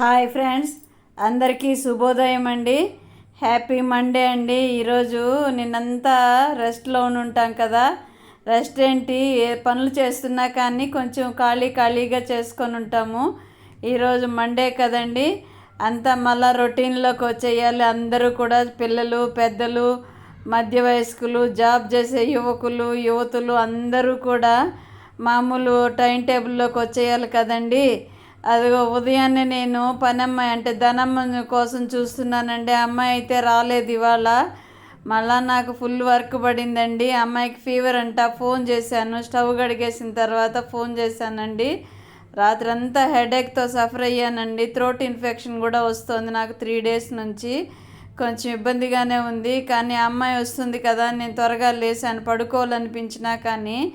Hi friends అందరికీ శుభోదయం అండి. హ్యాపీ మండే అండి. ఈరోజు నిన్నంతా రెస్ట్లో ఉంటాం కదా. రెస్ట్ ఏంటి? ఏ పనులు చేస్తున్నా కానీ కొంచెం ఖాళీ ఖాళీగా చేసుకొని ఉంటాము. ఈరోజు మండే కదండి. అంతా మళ్ళా రొటీన్లోకి వచ్చేయాలి. అందరూ కూడా పిల్లలు పెద్దలు మధ్య వయస్కులు జాబ్ చేసే యువకులు యువతులు అందరూ కూడా మామూలు టైం టేబుల్లోకి వచ్చేయాలి కదండీ. అదిగో ఉదయాన్నే నేను పనమ్మాయి అంటే ధనమ్మ కోసం చూస్తున్నానండి. అమ్మాయి అయితే రాలేదు ఇవాళ. మళ్ళా నాకు ఫుల్ వర్క్ పడిందండి. అమ్మాయికి ఫీవర్ అంట. ఫోన్ చేశాను. స్టవ్ గడిగేసిన తర్వాత ఫోన్ చేశానండి. రాత్రంతా హెడేక్తో సఫర్ అయ్యానండి. థ్రోట్ ఇన్ఫెక్షన్ కూడా వస్తుంది నాకు త్రీ డేస్ నుంచి. కొంచెం ఇబ్బందిగానే ఉంది. కానీ అమ్మాయి వస్తుంది కదా నేను త్వరగా లేసాను పడుకోవాలనిపించినా కానీ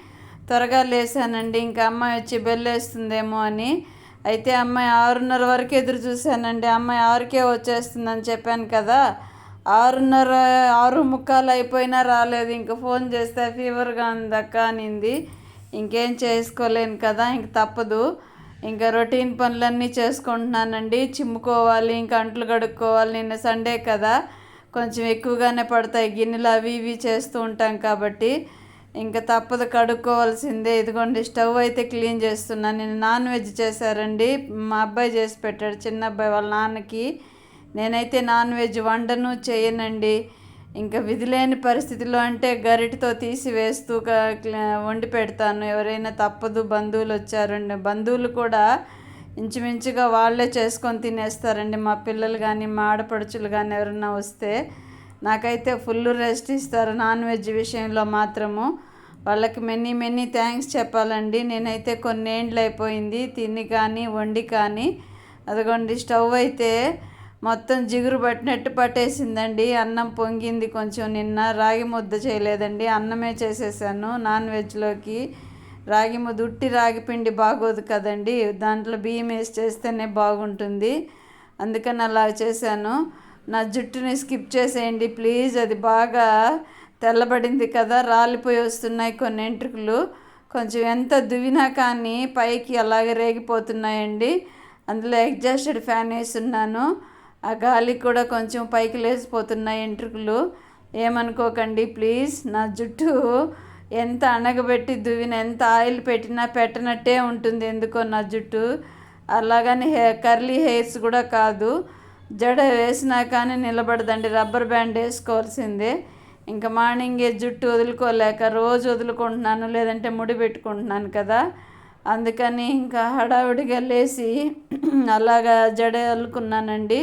త్వరగా లేసానండి ఇంకా అమ్మాయి వచ్చి బెల్లేస్తుందేమో అని. అయితే అమ్మాయి ఆరున్నర వరకు ఎదురు చూశానండి. అమ్మాయి ఆరుకే వచ్చేస్తుందని చెప్పాను కదా. ఆరున్నర ఆరు ముక్కాలు అయిపోయినా రాలేదు. ఇంక ఫోన్ చేస్తే ఫీవర్గా ఉందక్క అనింది. ఇంకేం చేసుకోలేను కదా ఇంక తప్పదు. ఇంకా రొటీన్ పనులన్నీ చేసుకుంటున్నానండి. చిమ్ముకోవాలి ఇంకా అంట్లు కడుక్కోవాలి. నిన్న సండే కదా. కొంచెం ఎక్కువగానే పడతాయి గిన్నెలు అవి ఇవి చేస్తూ ఉంటాం కాబట్టి. ఇంకా తప్పదు కడుక్కోవాల్సిందే. ఇదిగోండి స్టవ్ అయితే క్లీన్ చేస్తున్నాను నేను నాన్ వెజ్ చేశారండి. మా అబ్బాయి చేసి పెట్టాడు చిన్న అబ్బాయి వాళ్ళ నాన్నకి. నేనైతే నాన్ వెజ్ వండను చేయనండి. ఇంకా విధి లేని పరిస్థితిలో అంటే గరిటతో తీసి వేస్తూ వండి పెడతాను. ఎవరైనా తప్పదు బంధువులు వచ్చారండి. బంధువులు కూడా ఇంచుమించుగా వాళ్ళే చేసుకొని తినేస్తారండి. మా పిల్లలు కానీ మా ఆడపడుచులు కానీ ఎవరైనా వస్తే నాకైతే ఫుల్ రెస్ట్ ఇస్తారు నాన్ వెజ్ విషయంలో మాత్రము. వాళ్ళకి మెనీ మెనీ థ్యాంక్స్ చెప్పాలండి. నేనైతే కొన్ని ఏండ్లు అయిపోయింది తిని కానీ వండి కానీ. అదిగోండి స్టవ్ అయితే మొత్తం జిగురు పట్టినట్టు పట్టేసిందండి. అన్నం పొంగింది కొంచెం నిన్న. రాగి ముద్ద చేయలేదండి. అన్నమే చేసేసాను నాన్ వెజ్లోకి. రాగి ముద్ద ఉట్టి రాగి పిండి బాగోదు కదండి. దాంట్లో బియ్యం వేసి చేస్తేనే బాగుంటుంది. అందుకని అలా చేశాను. నా జుట్టుని స్కిప్ చేసేయండి ప్లీజ్. అది బాగా తెల్లబడింది కదా రాలిపోయి వస్తున్నాయి కొన్ని ఎంట్రుకలు. కొంచెం ఎంత దువ్వినా కానీ పైకి అలాగే రేగిపోతున్నాయండి. అందులో ఎగ్జాస్టెడ్ ఫ్యాన్ వేస్తున్నాను. ఆ గాలికి కూడా కొంచెం పైకి లేచిపోతున్నాయి ఎంట్రుకలు. ఏమనుకోకండి ప్లీజ్. నా జుట్టు ఎంత అణగబెట్టి దువ్విన ఎంత ఆయిల్ పెట్టినా పెట్టనట్టే ఉంటుంది ఎందుకో నా జుట్టు. అలాగని హెయిర్ కర్లీ హెయిర్స్ కూడా కాదు. జడ వేసినా కానీ నిలబడదండి. Rubber band వేసుకోవాల్సిందే. ఇంకా మార్నింగే జుట్టు వదులుకోలేక రోజు వదులుకుంటున్నాను లేదంటే ముడి పెట్టుకుంటున్నాను కదా. అందుకని ఇంకా హడావిడిగా లేచి అలాగా జడ వదులుకున్నానండి.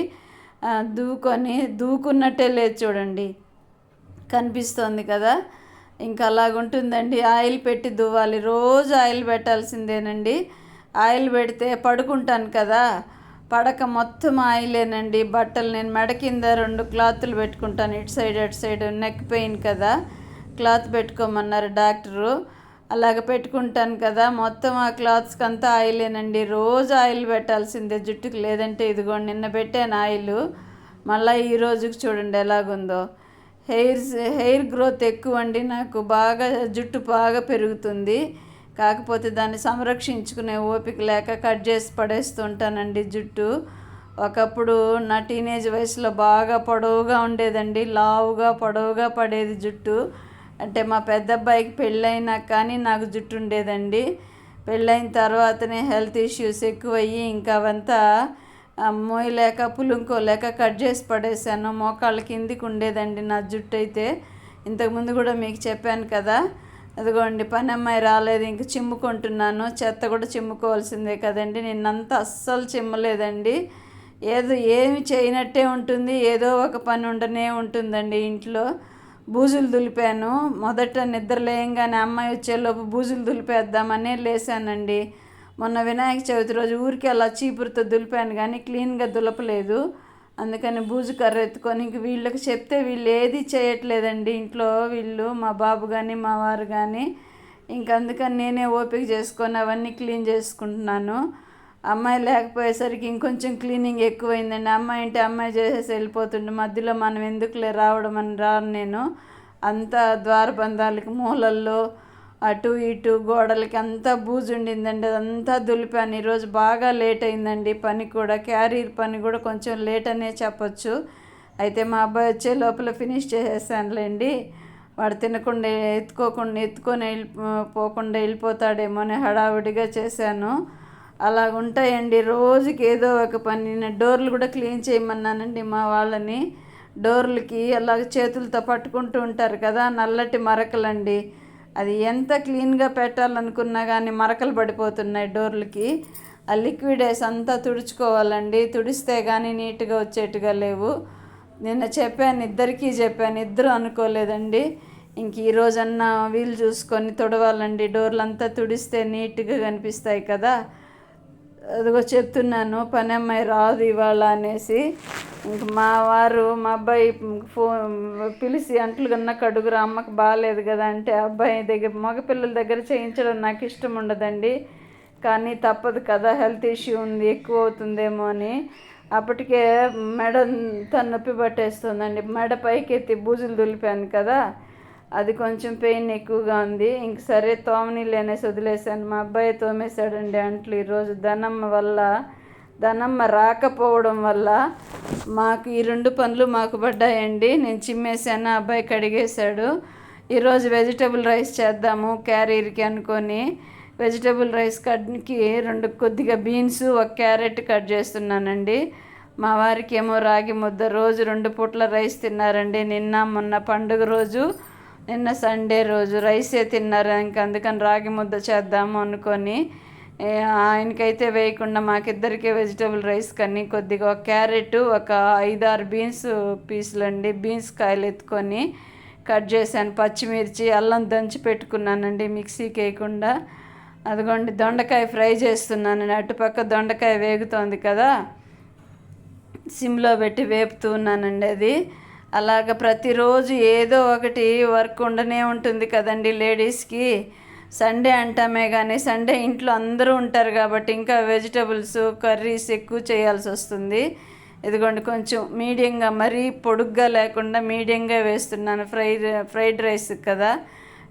దూకొని దూకున్నట్టే లేదు చూడండి. కనిపిస్తోంది కదా. ఇంకా అలాగుంటుందండి. ఆయిల్ పెట్టి దువ్వాలి. రోజు ఆయిల్ పెట్టాల్సిందేనండి. ఆయిల్ పెడితే పడుకుంటాను కదా. పడక మొత్తం ఆయిలేనండి. బట్టలు నేను మెడ కింద రెండు క్లాత్లు పెట్టుకుంటాను. ఇటు సైడ్ అటు సైడ్ నెక్ పెయిన్ కదా. క్లాత్ పెట్టుకోమన్నారు డాక్టరు. అలాగ పెట్టుకుంటాను కదా. మొత్తం ఆ క్లాత్స్కి అంతా ఆయిలేనండి. రోజు ఆయిల్ పెట్టాల్సిందే జుట్టుకి. లేదంటే ఇదిగోండి నిన్న పెట్టాను ఆయిల్. మళ్ళీ ఈ రోజుకి చూడండి ఎలాగుందో. హెయిర్స్ హెయిర్ గ్రోత్ ఎక్కువ అండి నాకు బాగా జుట్టు బాగా పెరుగుతుంది. కాకపోతే దాన్ని సంరక్షించుకునే ఓపిక లేక కట్ చేసి పడేస్తుంటానండి జుట్టు. ఒకప్పుడు నా టీనేజ్ వయసులో బాగా పొడవుగా ఉండేదండి. లావుగా పొడవుగా పడేది జుట్టు. అంటే మా పెద్ద అబ్బాయికి పెళ్ళైనా కానీ నాకు జుట్టు ఉండేదండి. పెళ్ళైన తర్వాతనే హెల్త్ ఇష్యూస్ ఎక్కువయ్యి ఇంకా అవంతా మోయలేక పులుంకోలేక కట్ చేసి పడేసాను మోకాళ్ళ కిందికి ఉండేదండి నా జుట్టు అయితే ఇంతకుముందు కూడా మీకు చెప్పాను కదా అదిగోండి పని అమ్మాయి రాలేదు ఇంక చిమ్ముకుంటున్నాను. చెత్త కూడా చిమ్ముకోవాల్సిందే కదండి. నిన్నంతా అస్సలు చిమ్మలేదండి. ఏదో ఏమి చేయనట్టే ఉంటుంది. ఏదో ఒక పని ఉండనే ఉంటుందండి ఇంట్లో. బూజులు దులిపాను. మొదట నిద్ర లేయంగానే అమ్మాయి వచ్చేలోపు బూజులు దులిపేద్దామనే లేశానండి. మొన్న వినాయక చవితి రోజు ఊరికి అలా చీపురుతో దులిపాను కానీ క్లీన్గా దులపలేదు. అందుకని బూజు కర్ర ఎత్తుకొని ఇంక వీళ్ళకి చెప్తే వీళ్ళు ఏది చేయట్లేదండి. ఇంట్లో వీళ్ళు మా బాబు కానీ మా వారు కానీ ఇంక అందుకని నేనే ఓపిక చేసుకొని అవన్నీ క్లీన్ చేసుకుంటున్నాను. అమ్మాయి లేకపోయేసరికి ఇంకొంచెం క్లీనింగ్ ఎక్కువైందండి. అమ్మాయి అంటే అమ్మాయి చేసేసి వెళ్ళిపోతుండే. మధ్యలో మనం ఎందుకులే రావడం అని రాను నేను. అంతా ద్వారబంధాలకి మూలల్లో అటు ఇటు గోడలకి అంతా బూజు ఉండిందండి అదంతా దులిపాను. ఈరోజు బాగా లేట్ అయిందండి పని కూడా క్యారీర్ పని కూడా కొంచెం లేట్ అనే చెప్పొచ్చు. అయితే మా అబ్బాయి వచ్చే లోపల ఫినిష్ చేసేసానులేండి. వాడు తినకుండా ఎత్తుకోకుండా ఎత్తుకొని వెళ్ళి పోకుండా వెళ్ళిపోతాడేమో అని హడావుడిగా చేశాను. అలా ఉంటాయండి రోజుకి ఏదో ఒక పని. నేను డోర్లు కూడా క్లీన్ చేయమన్నానండి మా వాళ్ళని. డోర్లకి అలాగ చేతులతో పట్టుకుంటూ ఉంటారు కదా నల్లటి మరకలండి. అది ఎంత క్లీన్గా పెట్టాలనుకున్నా కానీ మరకలు పడిపోతున్నాయి డోర్లకి. ఆ లిక్విడ్ వేసి అంతా తుడుచుకోవాలండి. తుడిస్తే కానీ నీట్గా వచ్చేట్టుగా లేవు. నిన్న చెప్పాను ఇద్దరికీ చెప్పాను ఇద్దరు అనుకోలేదండి. ఇంక ఈ రోజన్నా వీలు చూసుకొని తుడవాలండి. డోర్లు అంతా తుడిస్తే నీట్గా కనిపిస్తాయి కదా. అదిగో చెప్తున్నాను పని అమ్మాయి రాదు ఇవాళ అనేసి. ఇంక మా వారు మా అబ్బాయి ఫోన్ పిలిచి అంట్లు కన్నా కడుగురు అమ్మకు బాగాలేదు కదా అంటే అబ్బాయి దగ్గర మగపిల్లల దగ్గర చేయించడం నాకు ఇష్టం ఉండదండి. కానీ తప్పదు కదా హెల్త్ ఇష్యూ ఉంది ఎక్కువ అవుతుందేమో అని. అప్పటికే మెడ తన నొప్పి పట్టేస్తుందండి. మెడ పైకి ఎత్తి బూజులు దులిపాను కదా. అది కొంచెం పెయిన్ ఎక్కువగా ఉంది. ఇంక సరే తోమనీళ్ళు అనేసి వదిలేసాను మా అబ్బాయి తోమేశాడండి అంట్లు ఈరోజు. ధనమ్మ వల్ల ధనమ్మ రాకపోవడం వల్ల మాకు ఈ రెండు పనులు మాకు పడ్డాయండి. నేను చిమ్మేసాను అబ్బాయి కడిగేశాడు. ఈరోజు వెజిటబుల్ రైస్ చేద్దాము క్యారీర్కి అనుకొని. వెజిటబుల్ రైస్ కట్కి రెండు కొద్దిగా బీన్స్ ఒక క్యారెట్ కట్ చేస్తున్నానండి. మా వారికి ఏమో రాగి ముద్ద. రోజు రెండు పూట్ల రైస్ తిన్నారండి. నిన్న మొన్న పండుగ రోజు నిన్న సండే రోజు రైసే తిన్నారు ఇంక అందుకని రాగి ముద్ద చేద్దాము అనుకొని ఆయనకైతే వేయకుండా మాకిద్దరికే వెజిటబుల్ రైస్ కానీ కొద్దిగా ఒక క్యారెట్ ఒక ఐదారు బీన్స్ పీసులు అండి బీన్స్ కాయలు ఎత్తుకొని కట్ చేశాను. పచ్చిమిర్చి అల్లం దంచి పెట్టుకున్నానండి మిక్సీకి వేయకుండా అదిగోండి దొండకాయ ఫ్రై చేస్తున్నాను అటుపక్క దొండకాయ వేగుతోంది కదా సిమ్లో పెట్టి వేపుతూ ఉన్నానండి అది. అలాగ ప్రతిరోజు ఏదో ఒకటి వర్క్ ఉండనే ఉంటుంది కదండి లేడీస్కి. సండే అంటామే కానీ సండే ఇంట్లో అందరూ ఉంటారు కాబట్టి ఇంకా వెజిటబుల్స్ కర్రీస్ ఎక్కువ చేయాల్సి వస్తుంది. ఇదిగోండి కొంచెం మీడియంగా మరీ పొడుగ్గా లేకుండా మీడియంగా వేస్తున్నాను. ఫ్రైడ్ ఫ్రైడ్ రైస్ కదా.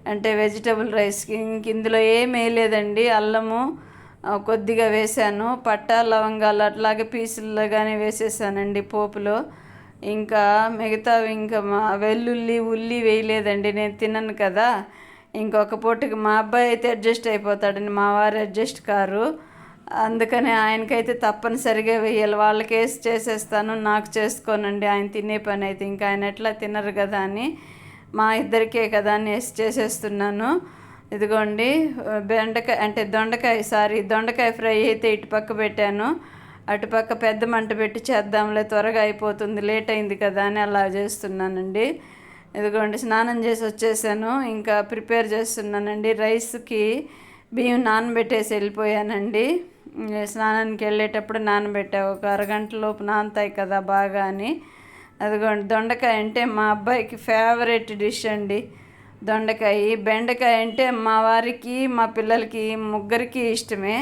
అంటే వెజిటబుల్ రైస్కి ఇంక ఇందులో ఏం వేయలేదండి. అల్లము కొద్దిగా వేసాను పట్టా లవంగాలు అట్లాగే పీసుల్లో కానీ వేసేసానండి పోపులో. ఇంకా మిగతావి ఇంకా మా వెల్లుల్లి ఉల్లి వేయలేదండి నేను తినను కదా. ఇంకొక పూటకి మా అబ్బాయి అయితే అడ్జస్ట్ అయిపోతాడండి మా వారు అడ్జస్ట్ కారు. అందుకని ఆయనకైతే తప్పనిసరిగా వేయాలి. వాళ్ళకి వేసి చేసేస్తాను నాకు చేసుకోనండి ఆయన తినే పని అయితే. ఇంకా ఆయన ఎట్లా తినరు కదా అని మా ఇద్దరికే కదా అని వేసి చేసేస్తున్నాను. ఇదిగోండి బెండకాయ అంటే దొండకాయ సారీ దొండకాయ ఫ్రై అయితే ఇటు పక్క పెట్టాను. అటుపక్క పెద్ద మంట పెట్టి చేద్దాంలే త్వరగా అయిపోతుంది లేట్ అయింది కదా అని అలా చేస్తున్నానండి. ఇదిగోండి స్నానం చేసి వచ్చేసాను ఇంకా ప్రిపేర్ చేస్తున్నానండి. రైస్కి బియ్యం నానబెట్టేసి వెళ్ళిపోయానండి. స్నానానికి వెళ్ళేటప్పుడు నానబెట్టా ఒక అరగంట లోపు నానతాయి కదా బాగా అని. అదిగోండి దొండకాయ అంటే మా అబ్బాయికి ఫేవరెట్ డిష్ అండి. దొండకాయ బెండకాయ అంటే మా వారికి మా పిల్లలకి ముగ్గురికి ఇష్టమే.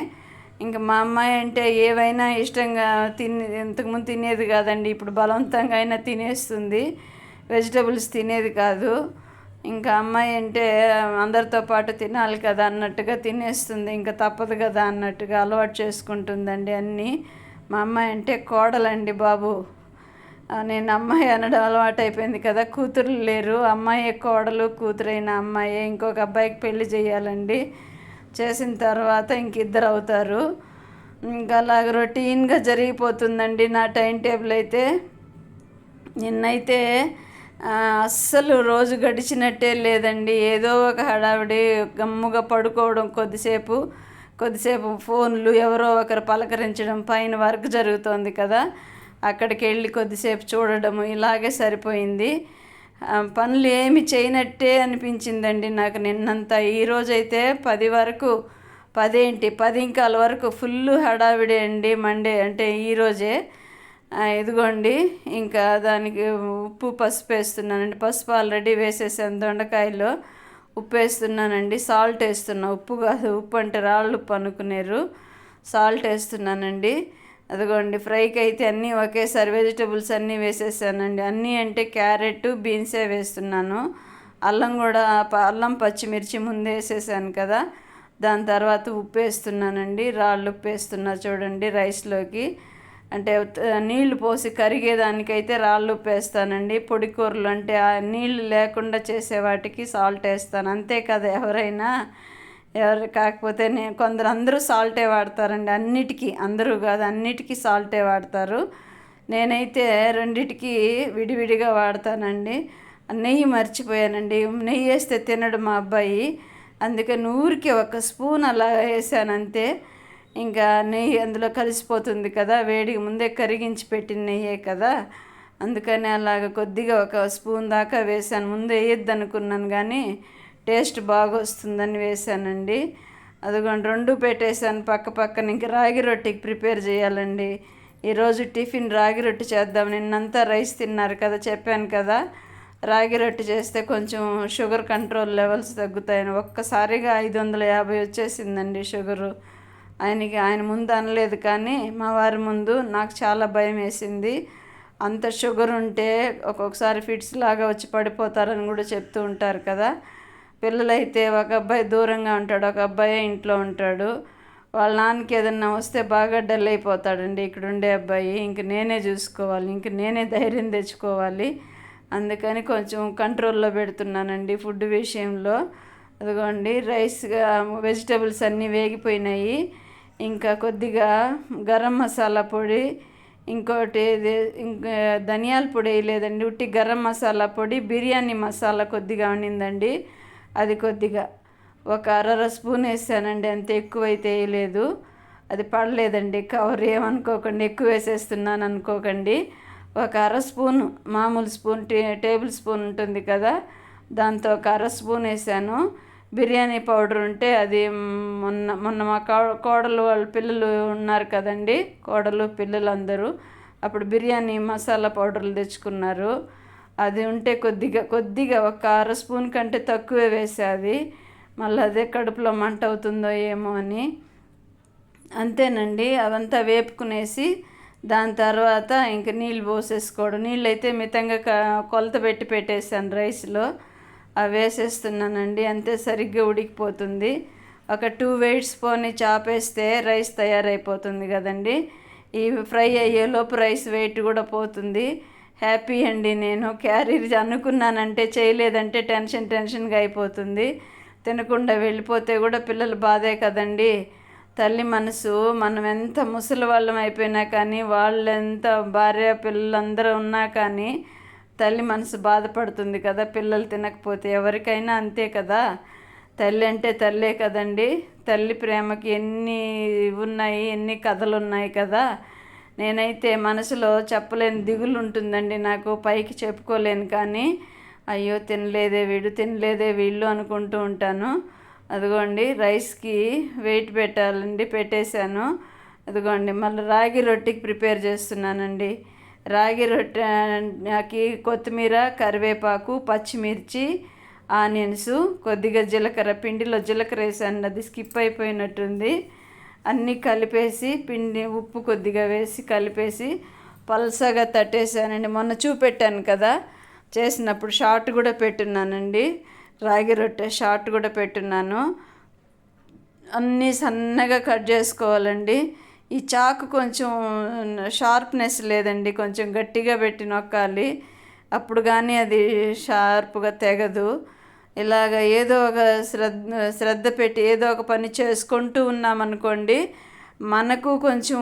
ఇంకా మా అమ్మాయి అంటే ఏవైనా ఇష్టంగా తిని ఇంతకుముందు తినేది కాదండి. ఇప్పుడు బలవంతంగా అయినా తినేస్తుంది. వెజిటబుల్స్ తినేది కాదు. ఇంకా అమ్మాయి అంటే అందరితో పాటు తినాలి కదా అన్నట్టుగా తినేస్తుంది. ఇంకా తప్పదు కదా అన్నట్టుగా అలవాటు చేసుకుంటుందండి అన్నీ. మా అమ్మాయి అంటే కోడలండి బాబు. నేను అమ్మాయి అనడం అలవాటు అయిపోయింది కదా. కూతురు లేరు. అమ్మాయి కోడలు కూతురైన అమ్మాయి. ఇంకొక అబ్బాయికి పెళ్ళి చేయాలండి. చేసిన తర్వాత ఇంక ఇద్దరు అవుతారు ఇంకా అలాగ రొటీన్గా జరిగిపోతుందండి నా టైం టేబుల్ అయితే. నిన్నైతే అస్సలు రోజు గడిచినట్టే లేదండి. ఏదో ఒక హడావిడి గమ్ముగా పడుకోవడం కొద్దిసేపు కొద్దిసేపు ఫోన్లు ఎవరో ఒకరు పలకరించడం పైన వర్క్ జరుగుతోంది కదా. అక్కడికి వెళ్ళి కొద్దిసేపు చూడడము ఇలాగే సరిపోయింది. పనులు ఏమి చేయనట్టే అనిపించిందండి నాకు నిన్నంతా. ఈరోజైతే పది వరకు పదేంటి పది ఇంకాల వరకు ఫుల్ హడావిడి అండి మండే అంటే ఈరోజే ఇదిగోండి ఇంకా దానికి ఉప్పు పసుపు వేస్తున్నానండి. పసుపు ఆల్రెడీ వేసేసాను దొండకాయలో ఉప్పు వేస్తున్నానండి. సాల్ట్ వేస్తున్నా. ఉప్పు కాదు ఉప్పు అంటే రాళ్ళు ఉప్పు అనుకునేరు. సాల్ట్ వేస్తున్నానండి. అదిగోండి ఫ్రైకి అయితే అన్నీ ఒకేసారి వెజిటబుల్స్ అన్నీ వేసేసానండి. అన్నీ అంటే క్యారెట్ బీన్సే వేస్తున్నాను. అల్లం కూడా ప- అల్లం పచ్చిమిర్చి ముందే వేసేసాను కదా. దాని తర్వాత ఉప్పు వేస్తున్నానండి. రాళ్ళు ఉప్పు వేస్తున్నా చూడండి రైస్లోకి. అంటే నీళ్ళు పోసి కరిగేదానికైతే రాళ్ళు ఉప్పు వేస్తానండి. పొడి కూరలు అంటే ఆ నీళ్ళు లేకుండా చేసే వాటికి సాల్ట్ వేస్తాను. అంతే కదా ఎవరైనా. ఎవరు కాకపోతే నేను కొందరు అందరూ సాల్టే వాడతారండి. అన్నిటికీ అందరూ కాదు అన్నిటికీ సాల్టే వాడతారు. నేనైతే రెండిటికి విడివిడిగా వాడతానండి. నెయ్యి మర్చిపోయానండి. నెయ్యి వేస్తే తినడు మా అబ్బాయి. అందుకని ఊరికి ఒక స్పూన్ అలా వేసాను అంతే ఇంకా నెయ్యి అందులో కలిసిపోతుంది కదా వేడిగా ముందే కరిగించి పెట్టిన నెయ్యే కదా. అందుకని అలాగ కొద్దిగా ఒక స్పూన్ దాకా వేసాను. ముందు వేయొద్దు అనుకున్నాను కానీ టేస్ట్ బాగా వస్తుందని వేసానండి. అదిగోండి రెండు పెట్టేశాను పక్క పక్కన. ఇంక రాగి రొట్టెకి ప్రిపేర్ చేయాలండి. ఈరోజు టిఫిన్ రాగి రొట్టె చేద్దాం. నిన్నంతా రైస్ తిన్నారు కదా చెప్పాను కదా. రాగి రొట్టె చేస్తే కొంచెం షుగర్ కంట్రోల్ లెవెల్స్ తగ్గుతాయని. ఒక్కసారిగా ఐదు వందల యాభై వచ్చేసిందండి షుగరు. ఆయనకి ఆయన ముందు అనలేదు కానీ మా వారి ముందు నాకు చాలా భయం వేసింది. అంత షుగర్ ఉంటే ఒక్కొక్కసారి ఫిట్స్ లాగా వచ్చి పడిపోతారని కూడా చెప్తూ ఉంటారు కదా. పిల్లలైతే ఒక అబ్బాయి దూరంగా ఉంటాడు ఒక అబ్బాయి ఇంట్లో ఉంటాడు. వాళ్ళ నాన్నకి ఏదన్నా వస్తే బాగా డల్ అయిపోతాడండి ఇక్కడ ఉండే అబ్బాయి. ఇంక నేనే చూసుకోవాలి ఇంక నేనే ధైర్యం తెచ్చుకోవాలి. అందుకని కొంచెం కంట్రోల్లో పెడుతున్నానండి ఫుడ్ విషయంలో. అదిగోండి రైస్ వెజిటేబుల్స్ అన్నీ వేగిపోయినాయి. ఇంకా కొద్దిగా గరం మసాలా పొడి ఇంకోటి ఇంకా ధనియాల పొడి వేయలేదండి. ఉట్టి గరం మసాలా పొడి బిర్యానీ మసాలా కొద్దిగా ఉండిందండి అది కొద్దిగా ఒక అరర స్పూన్ వేసానండి అంత ఎక్కువైతే వేయలేదు అది పడలేదండి కవర్ ఏమనుకోకండి ఎక్కువ వేసేస్తున్నాను అనుకోకండి. ఒక అర స్పూన్ మామూలు స్పూన్ టే టేబుల్ స్పూన్ ఉంటుంది కదా దాంతో ఒక అర స్పూన్ వేసాను. బిర్యానీ పౌడర్ ఉంటే అది మొన్న మొన్న మా కో- కోడలు వాళ్ళ పిల్లలు ఉన్నారు కదండి కోడలు పిల్లలు అందరూ అప్పుడు బిర్యానీ మసాలా పౌడర్లు తెచ్చుకున్నారు. అది ఉంటే కొద్దిగా కొద్దిగా ఒక అర స్పూన్ కంటే తక్కువే వేసేది మళ్ళీ అదే కడుపులో మంట అవుతుందో ఏమో అని. అంతేనండి అవంతా వేపుకునేసి దాని తర్వాత ఇంక నీళ్ళు పోసేసుకోవడం. నీళ్ళు అయితే మితంగా క- కొలత పెట్టి పెట్టేసాను రైస్లో. అవి వేసేస్తున్నానండి అంతే సరిగ్గా ఉడికిపోతుంది. ఒక టూ వెయిట్స్ పోని చాపేస్తే రైస్ తయారైపోతుంది కదండి. ఈ ఫ్రై అయ్యేలోపు రైస్ వెయిట్ కూడా పోతుంది. హ్యాపీ అండి నేను. క్యారీర్ అనుకున్నానంటే చేయలేదంటే టెన్షన్ టెన్షన్గా అయిపోతుంది. తినకుండా వెళ్ళిపోతే కూడా పిల్లలు బాధే కదండి. తల్లి మనసు మనం ఎంత ముసలి వాళ్ళం అయిపోయినా కానీ వాళ్ళు ఎంత భార్య పిల్లలందరూ ఉన్నా కానీ తల్లి మనసు బాధపడుతుంది కదా పిల్లలు తినకపోతే ఎవరికైనా అంతే కదా. తల్లి అంటే తల్లే కదండి. తల్లి ప్రేమకి ఎన్ని ఉన్నాయి ఎన్ని కథలు ఉన్నాయి కదా. నేనైతే మనసులో చెప్పలేని దిగులు ఉంటుందండి. నాకు పైకి చెప్పుకోలేను కానీ అయ్యో తినలేదే వీడు తినలేదే వీళ్ళు అనుకుంటూ ఉంటాను. అదిగోండి రైస్కి వెయిట్ పెట్టాలండి పెట్టేశాను. అదిగోండి మళ్ళీ రాగి రొట్టెకి ప్రిపేర్ చేస్తున్నానండి. రాగి రొట్టెకి కొత్తిమీర కరివేపాకు పచ్చిమిర్చి ఆనియన్స్ కొద్దిగా జీలకర్ర పిండిలో జీలకర్ర వేసాను అది స్కిప్ అయిపోయినట్టుంది. అన్నీ కలిపేసి పిండి ఉప్పు కొద్దిగా వేసి కలిపేసి పల్సగా తట్టేసానండి. మొన్న చూపెట్టాను కదా చేసినప్పుడు షార్ట్ కూడా పెట్టున్నానండి. రాగి రొట్టె షార్ట్ కూడా పెట్టున్నాను. అన్నీ సన్నగా కట్ చేసుకోవాలండి. ఈ చాకు కొంచెం షార్ప్నెస్ లేదండి కొంచెం గట్టిగా పెట్టి నొక్కాలి. అప్పుడు కానీ అది షార్ప్గా తెగదు. ఇలాగ ఏదో ఒక శ్రద్ధ శ్రద్ధ పెట్టి ఏదో ఒక పని చేసుకుంటూ ఉన్నామనుకోండి మనకు కొంచెం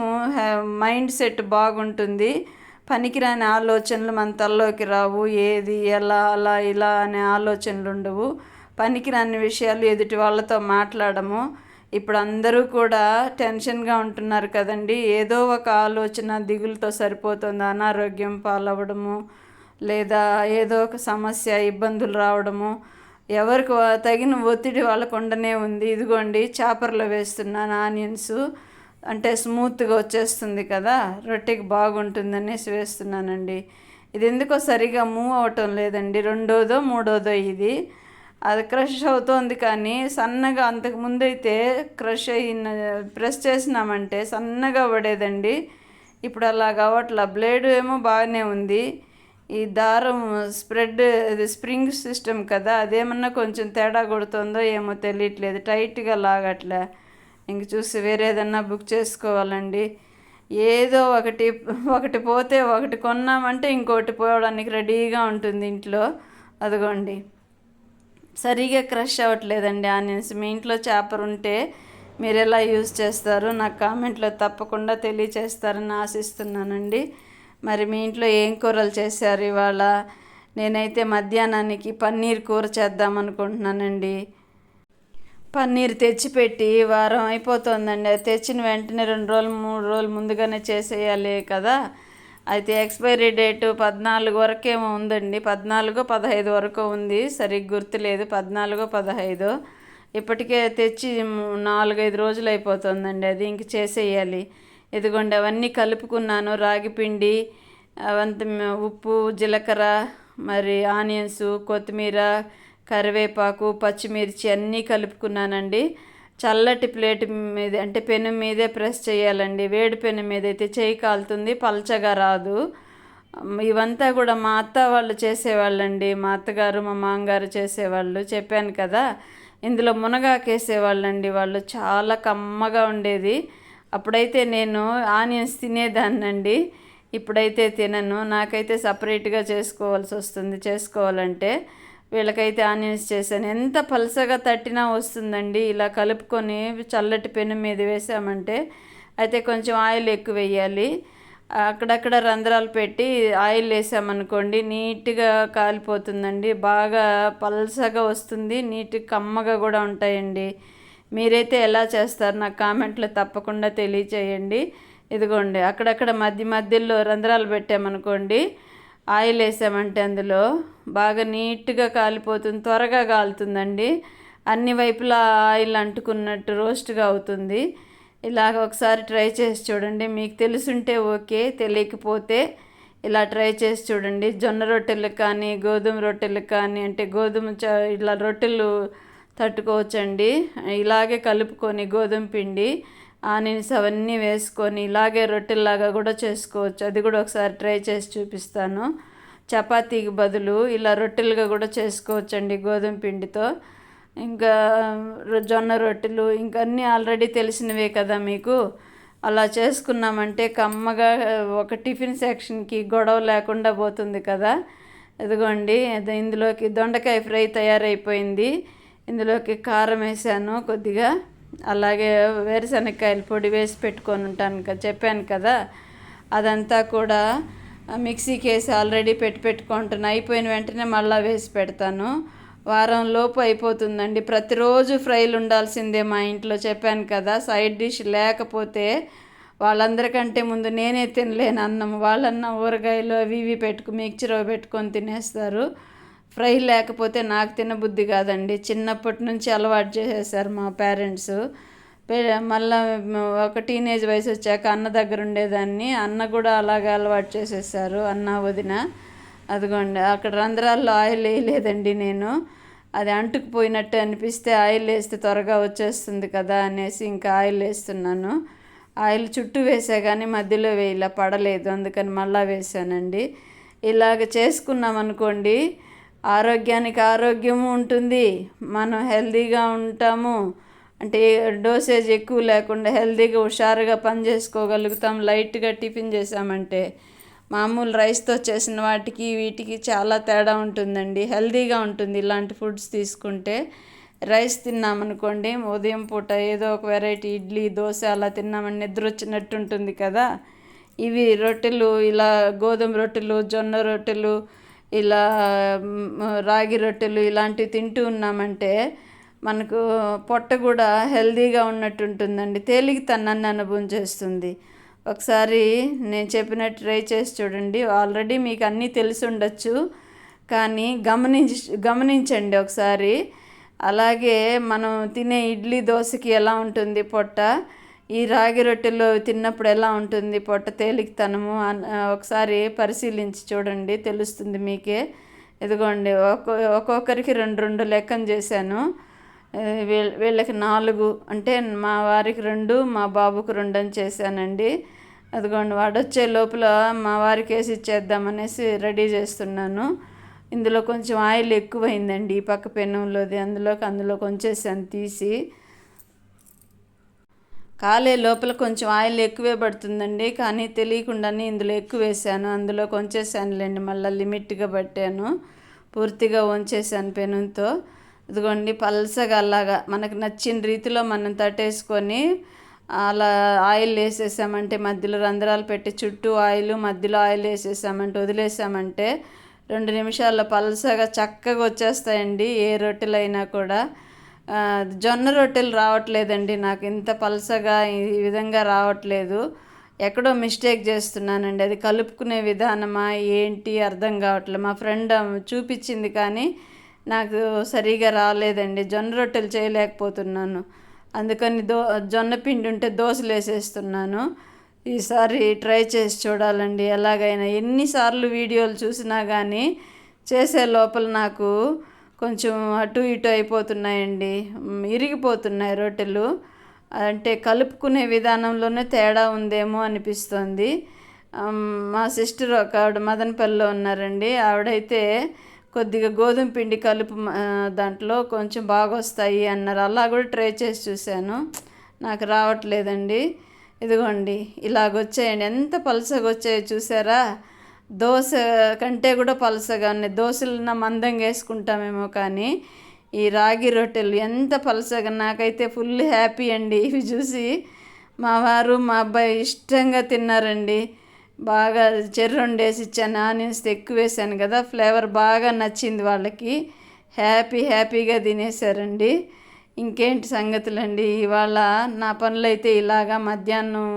మైండ్ సెట్ బాగుంటుంది. పనికిరాని ఆలోచనలు మన తల్లోకి రావు. ఏది ఎలా అలా ఇలా అనే ఆలోచనలు ఉండవు. పనికిరాని విషయాలు ఎదుటి వాళ్ళతో మాట్లాడము. ఇప్పుడు అందరూ కూడా టెన్షన్గా ఉంటున్నారు కదండి. ఏదో ఒక ఆలోచన దిగులతో సరిపోతుంది. అనారోగ్యం పాలవడము లేదా ఏదో ఒక సమస్య ఇబ్బందులు రావడము. ఎవరికి తగిన ఒత్తిడి వాళ్ళకు ఉండనే ఉంది. ఇదిగోండి చేపర్లో వేస్తున్నాను ఆనియన్స్. అంటే స్మూత్గా వచ్చేస్తుంది కదా రొట్టెకి బాగుంటుందనేసి వేస్తున్నానండి. ఇది ఎందుకో సరిగా మూవ్ అవటం లేదండి. రెండోదో మూడోదో ఇది. అది క్రష్ అవుతోంది కానీ సన్నగా అంతకు ముందైతే క్రష్ అయిన ప్రెస్ చేసినామంటే సన్నగా పడేదండి. ఇప్పుడు అలాగ కావట్లా బ్లేడ్ ఏమో బాగానే ఉంది. ఈ దారం స్ప్రెడ్ ఇది స్ప్రింగ్ సిస్టమ్ కదా అదేమన్నా కొంచెం తేడా కొడుతుందో ఏమో తెలియట్లేదు. టైట్గా లాగట్లే. ఇంక చూసి వేరే ఏదన్నా బుక్ చేసుకోవాలండి. ఏదో ఒకటి ఒకటి పోతే ఒకటి కొన్నామంటే ఇంకోటి పోవడానికి రెడీగా ఉంటుంది ఇంట్లో. అదిగోండి. సరిగా క్రష్ అవ్వట్లేదండి ఆనియన్స్. మీ ఇంట్లో చేపలు ఉంటే మీరు ఎలా యూజ్ చేస్తారు? నాకు కామెంట్లో తప్పకుండా తెలియచేస్తారని ఆశిస్తున్నానండి. మరి మీ ఇంట్లో ఏం కూరలు చేశారు ఇవాళ? నేనైతే మధ్యాహ్నానికి పన్నీర్ కూర చేద్దాం అనుకుంటున్నానండి. పన్నీర్ తెచ్చిపెట్టి వారం అయిపోతుందండి. అది తెచ్చిన వెంటనే రెండు రోజులు మూడు రోజులు ముందుగానే చేసేయాలి కదా. అయితే ఎక్స్పైరీ డేటు పద్నాలుగు వరకేమో ఉందండి. పద్నాలుగు పదహైదు వరకు ఉంది. సరిగ్గా గుర్తులేదు. పద్నాలుగు పదహైదు. ఇప్పటికే తెచ్చి నాలుగైదు రోజులు అయిపోతుందండి. అది ఇంక చేసేయాలి. ఇదిగోండి అవన్నీ కలుపుకున్నాను. రాగి పిండి అవంత ఉప్పు జీలకర్ర మరి ఆనియన్స్ కొత్తిమీర కరివేపాకు పచ్చిమిర్చి అన్నీ కలుపుకున్నానండి. చల్లటి ప్లేట్ మీద అంటే పెను మీదే ప్రెస్ చేయాలండి. వేడి పెను మీద అయితే చేయి కాలుతుంది పల్చగా రాదు. ఇవంతా కూడా మా అత్త వాళ్ళు చేసేవాళ్ళండి. మా అత్తగారు మా మామగారు చేసేవాళ్ళు. చెప్పాను కదా ఇందులో మునగాకేసేవాళ్ళండి వాళ్ళు. చాలా కమ్మగా ఉండేది. అప్పుడైతే నేను ఆనియన్స్ తినేదాన్నండి. ఇప్పుడైతే తినను. నాకైతే సపరేట్గా చేసుకోవాల్సి వస్తుంది. చేసుకోవాలంటే వీళ్ళకైతే ఆనియన్స్ చేశాను. ఎంత పలసగా తట్టినా వస్తుందండి. ఇలా కలుపుకొని చల్లటి పెను మీద వేసామంటే అయితే కొంచెం ఆయిల్ ఎక్కువ వేయాలి. అక్కడక్కడ రంధ్రాలు పెట్టి ఆయిల్ వేసామనుకోండి నీట్గా కాలిపోతుందండి. బాగా పల్సగా వస్తుంది. నీట్ కమ్మగా కూడా ఉంటాయండి. మీరైతే ఎలా చేస్తారు నాకు కామెంట్లో తప్పకుండా తెలియచేయండి. ఇదిగోండి అక్కడక్కడ మధ్య మధ్యలో రంధ్రాలు పెట్టామనుకోండి ఆయిల్ వేసామంటే అందులో బాగా నీట్గా కాలిపోతుంది త్వరగా కాలుతుందండి. అన్ని వైపులా ఆయిల్ అంటుకున్నట్టు రోస్ట్గా అవుతుంది. ఇలాగ ఒకసారి ట్రై చేసి చూడండి మీకు తెలుసుంటే ఓకే తెలియకపోతే ఇలా ట్రై చేసి చూడండి. జొన్న రొట్టెలకు కానీ గోధుమ రొట్టెలకు కానీ అంటే గోధుమ చ ఇలా రొట్టెలు తట్టుకోవచ్చండి. ఇలాగే కలుపుకొని గోధుమ పిండి ఆనియన్స్ అవన్నీ వేసుకొని ఇలాగే రొట్టెల్లాగా కూడా చేసుకోవచ్చు. అది కూడా ఒకసారి ట్రై చేసి చూపిస్తాను. చపాతీకి బదులు ఇలా రొట్టెలుగా కూడా చేసుకోవచ్చండి గోధుమ పిండితో. ఇంకా జొన్న రొట్టెలు ఇంకా అన్నీ ఆల్రెడీ తెలిసినవే కదా మీకు. అలా చేసుకున్నామంటే కమ్మగా ఒక టిఫిన్ సెక్షన్కి గొడవ లేకుండా పోతుంది కదా. ఇదిగోండి ఇందులోకి దొండకాయ ఫ్రై తయారైపోయింది. ఇందులోకి కారం వేసాను కొద్దిగా. అలాగే వేరుశనగకాయలు పొడి వేసి పెట్టుకొని ఉంటాను కదా చెప్పాను కదా. అదంతా కూడా మిక్సీకి వేసి ఆల్రెడీ పెట్టి పెట్టుకుంటాను అయిపోయిన వెంటనే మళ్ళీ వేసి పెడతాను. వారం లోపు అయిపోతుందండి. ప్రతిరోజు ఫ్రైలు ఉండాల్సిందే మా ఇంట్లో చెప్పాను కదా. సైడ్ డిష్ లేకపోతే వాళ్ళందరికంటే ముందు నేనే తినలేను అన్నం. వాళ్ళన్న ఊరగాయలు అవి ఇవి పెట్టుకు మిక్చర్ పెట్టుకొని తినేస్తారు. ఫ్రై లేకపోతే నాకు తినబుద్ధి కాదండి. చిన్నప్పటి నుంచి అలవాటు చేసేసారు మా పేరెంట్స్. మళ్ళీ ఒక టీనేజ్ వయసు వచ్చాక అన్న దగ్గర ఉండేదాన్ని. అన్న కూడా అలాగే అలవాటు చేసేసారు అన్న వదిన. అదిగోండి అక్కడ రంధ్రాల్లో ఆయిల్ వేయలేదండి నేను. అది అంటుకుపోయినట్టు అనిపిస్తే ఆయిల్ వేస్తే త్వరగా వచ్చేస్తుంది కదా అనేసి ఇంకా ఆయిల్ వేస్తున్నాను. ఆయిల్ చుట్టూ వేసా కానీ మధ్యలో వేయలే పడలేదు. అందుకని మళ్ళా వేసానండి ఇలాగ చేసుకున్నాం అనుకోండి ఆరోగ్యానికి ఆరోగ్యము ఉంటుంది. మనం హెల్దీగా ఉంటాము. అంటే డోసేజ్ ఎక్కువ లేకుండా హెల్దీగా హుషారుగా పని చేసుకోగలుగుతాం. లైట్గా టిఫిన్ చేసామంటే మామూలు రైస్తో చేసిన వాటికి వీటికి చాలా తేడా ఉంటుందండి. హెల్దీగా ఉంటుంది ఇలాంటి ఫుడ్స్ తీసుకుంటే. రైస్ తిన్నామనుకోండి ఉదయం పూట ఏదో ఒక వెరైటీ ఇడ్లీ దోశ అలా తిన్నామని నిద్ర వచ్చినట్టు ఉంటుంది కదా. ఇవి రొట్టెలు ఇలా గోధుమ రొట్టెలు జొన్న రొట్టెలు ఇలా రాగి రొట్టెలు ఇలాంటివి తింటూ ఉన్నామంటే మనకు పొట్ట కూడా హెల్దీగా ఉన్నట్టు ఉంటుందండి తేలిక తనని అనుభవం చేస్తుంది. ఒకసారి నేను చెప్పినట్టు ట్రై చేసి చూడండి. ఆల్రెడీ మీకు అన్నీ తెలిసి ఉండొచ్చు. కానీ గమనించి గమనించండి ఒకసారి. అలాగే మనం తినే ఇడ్లీ దోశకి ఎలా ఉంటుంది పొట్ట? ఈ రాగి రొట్టెలు తిన్నప్పుడు ఎలా ఉంటుంది? పొట్ట తేలికతనము ఒకసారి పరిశీలించి చూడండి తెలుస్తుంది మీకే. ఇదిగోండి ఒక్కో ఒక్కొక్కరికి రెండు రెండు లెక్కన చేశాను. వీళ్ళకి నాలుగు అంటే మా వారికి రెండు మా బాబుకు రెండు అని చేశానండి. అదిగోండి వాడొచ్చే లోపల మా వారికి వేసి ఇచ్చేద్దామనేసి రెడీ చేస్తున్నాను. ఇందులో కొంచెం ఆయిల్ ఎక్కువైందండి ఈ పక్క పెనంలోది అందులోకి అందులో కొంచెం తీసి. కాలే లోపల కొంచెం ఆయిల్ ఎక్కువే పడుతుందండి కానీ తెలియకుండానే ఇందులో ఎక్కువ వేసాను. అందులో కొంచేసానులేండి మళ్ళీ లిమిట్గా పట్టాను. పూర్తిగా వంచేసాను పెనంతో. ఇదిగోండి పల్సగా అలాగా మనకు నచ్చిన రీతిలో మనం తట్టేసుకొని అలా ఆయిల్ వేసేసామంటే మధ్యలో రంధ్రాలు పెట్టి చుట్టూ ఆయిల్ మధ్యలో ఆయిల్ వేసేసామంటే వదిలేసామంటే రెండు నిమిషాల్లో పల్సగా చక్కగా వచ్చేస్తాయండి ఏ రొట్టెలైనా కూడా. జొన్న రొట్టెలు రావట్లేదండి. నాకు ఇంత పలసగా ఈ విధంగా రావట్లేదు. ఎక్కడో మిస్టేక్ చేస్తున్నానండి. అది కలుపుకునే విధానమా ఏంటి అర్థం కావట్లేదు. మా ఫ్రెండ్ చూపించింది కానీ నాకు సరిగా రాలేదండి. జొన్న రొట్టెలు చేయలేకపోతున్నాను. అందుకని దో జొన్న పిండి ఉంటే దోశలు వేసేస్తున్నాను. ఈసారి ట్రై చేసి చూడాలండి. ఎలాగైనా ఎన్నిసార్లు వీడియోలు చూసినా కానీ చేసే లోపల నాకు కొంచెం అటు ఇటు అయిపోతున్నాయండి. ఇరిగిపోతున్నాయి రొట్టెలు. అంటే కలుపుకునే విధానంలోనే తేడా ఉందేమో అనిపిస్తుంది. మా సిస్టర్ ఒక ఆవిడ మదనపల్లిలో ఉన్నారండి. ఆవిడైతే కొద్దిగా గోధుమ పిండి కలుపు దాంట్లో కొంచెం బాగా వస్తాయి అన్నారు. అలా కూడా ట్రై చేసి చూశాను. నాకు రావట్లేదండి. ఇదిగోండి ఇలాగొచ్చాయండి. ఎంత పలసగా వచ్చాయో చూసారా? దోశ కంటే కూడా పలసగా ఉన్నాయి దోశలు మందంగా వేసుకుంటామేమో కానీ ఈ రాగి రొట్టెలు ఎంత పలసగా నాకైతే ఫుల్ హ్యాపీ అండి. ఇవి చూసి మా వారు మా అబ్బాయి ఇష్టంగా తిన్నారండి. బాగా చెర్రి వండేసి ఇచ్చాను ఆనియన్స్ ఎక్కువ వేసాను కదా ఫ్లేవర్ బాగా నచ్చింది వాళ్ళకి. హ్యాపీ హ్యాపీగా తినేసారండి. ఇంకేంటి సంగతులండి? ఇవాళ నా పనులు అయితే ఇలాగా మధ్యాహ్నం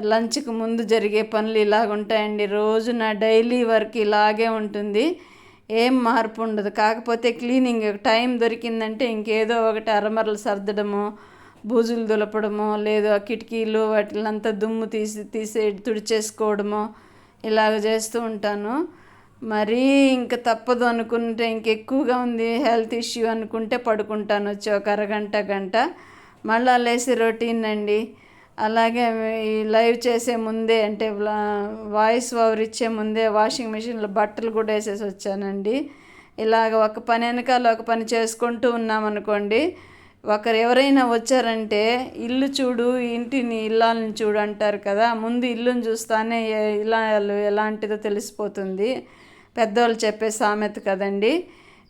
లంచ్కి ముందు జరిగే పనులు ఇలాగ ఉంటాయండి. రోజు నా డైలీ వర్క్ ఇలాగే ఉంటుంది. ఏం మార్పు ఉండదు. కాకపోతే క్లీనింగ్ టైం దొరికిందంటే ఇంకేదో ఒకటి అరమరలు సర్దడము బూజులు దులపడమో లేదు ఆ కిటికీలు వాటిలంతా దుమ్ము తీసి తీసే తుడిచేసుకోవడము ఇలాగ చేస్తూ ఉంటాను. మరీ ఇంక తప్పదు అనుకుంటే ఇంకెక్కువగా ఉంది హెల్త్ ఇష్యూ అనుకుంటే పడుకుంటాను. వచ్చి ఒక అరగంట గంట. మళ్ళీ లేసి రొటీన్ అండి. అలాగే ఈ లైవ్ చేసే ముందే అంటే వాయిస్ ఓవర్ ఇచ్చే ముందే వాషింగ్ మిషన్లో బట్టలు కూడా వేసేసి వచ్చానండి. ఇలాగ ఒక పని వెనకాల ఒక పని చేసుకుంటూ ఉన్నామనుకోండి ఒకరు ఎవరైనా వచ్చారంటే ఇల్లు చూడు ఇంటిని ఇల్లాలని చూడు అంటారు కదా ముందు ఇల్లుని చూస్తానే ఇలా ఎలాంటిదో తెలిసిపోతుంది. పెద్దవాళ్ళు చెప్పే సామెత కదండి.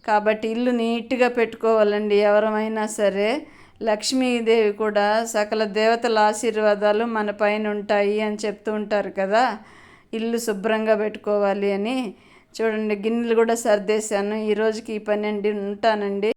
కాబట్టి ఇల్లు నీట్గా పెట్టుకోవాలండి ఎవరమైనా సరే. లక్ష్మీదేవి కూడా సకల దేవతల ఆశీర్వాదాలు మన పైన ఉంటాయి అని చెప్తూ ఉంటారు కదా. ఇల్లు శుభ్రంగా పెట్టుకోవాలి అని. చూడండి గిన్నెలు కూడా సర్దేశాను. ఈ రోజుకి ఈ పని అండి ఉంటానండి.